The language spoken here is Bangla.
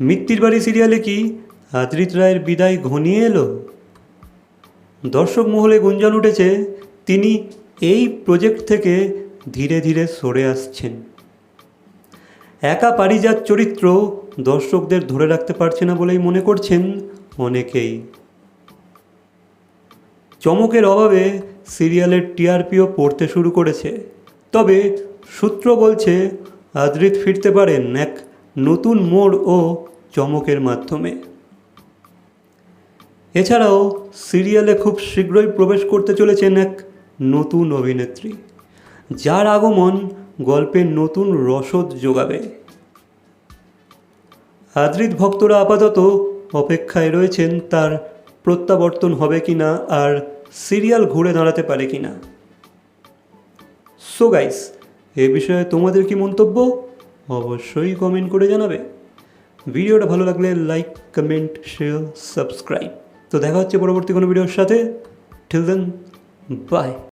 মিত্তির বাড়ি সিরিয়ালে কি আদ্রিত রায়ের বিদায় ঘনিয়ে এলো? দর্শক মহলে গুঞ্জন উঠেছে, তিনি এই প্রজেক্ট থেকে ধীরে ধীরে সরে আসছেন। একা পারিজাত চরিত্র দর্শকদের ধরে রাখতে পারছে না বলেই মনে করছেন অনেকেই। চমকের অভাবে সিরিয়ালের টিআরপিও পড়তে শুরু করেছে। তবে সূত্র বলছে আদ্রিত ফিরতে পারেন এক নতুন মোড় ও চমকের মাধ্যমে। এছাড়াও সিরিয়ালে খুব শীঘ্রই প্রবেশ করতে চলেছেন এক নতুন অভিনেত্রী, যার আগমন গল্পের নতুন রসদ যোগাবে। আদ্রিত ভক্তরা আপাতত অপেক্ষায় রয়েছেন তার প্রত্যাবর্তন হবে কিনা আর সিরিয়াল ঘুরে দাঁড়াতে পারে কি না সো গাইস এ বিষয়ে তোমাদের কি মন্তব্য? অবশ্যই কমেন্ট করে জানাবে। ভিডিওটা ভালো লাগলে লাইক কমেন্ট শেয়ার সাবস্ক্রাইব তো দেখা হচ্ছে পরবর্তী কোনো ভিডিওর সাথে। Till then by